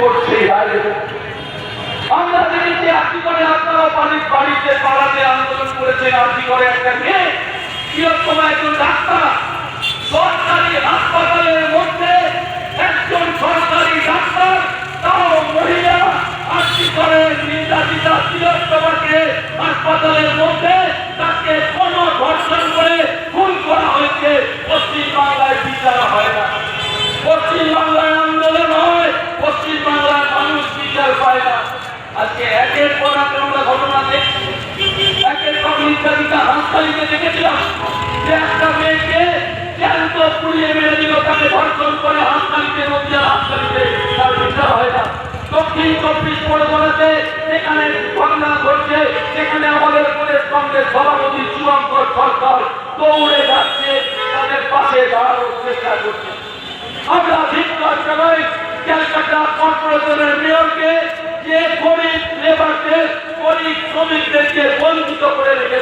বাইরে আমরা দেখেছি আর্জি করে আপনারা বাড়ির বাড়িতে পাড়াতে আন্দোলন করেছেন আর্জি করে একটা মেয়ে। কীরকম একজন ডাক্তার। সরকারি হাসপাতালের মধ্যে একজন সরকারি ডাক্তার, তাও মহিলা আর্জি করে নির্যাতিতা তিলোত্তমাকে হাসপাতালের মধ্যে তাকে কোন ধর্ষণ করে খুন করা হয়েছে। পশ্চিম বাংলায় বিচার হয় না। পশ্চিম বাংলায় আন্দোলন হয় পশ্চিম বাংলার মানুষ বিচার পায় না আজকে একের পর এক আমরা ঘটনা দেখছি। একের পর নির্যাতিতা হাসপাতালিতে দেখেছিলাম যে একটা মেয়েকে আমাদের প্রদেশ কংগ্রেস সভাপতি দৌড়ে যাচ্ছে আমরা ধিক্কার জানাই ক্যালকাটা কর্পোরেশনের মেয়রকে কৃষকদের গরিব শ্রমিকদেরকে বঞ্চিত করে রেখেছে।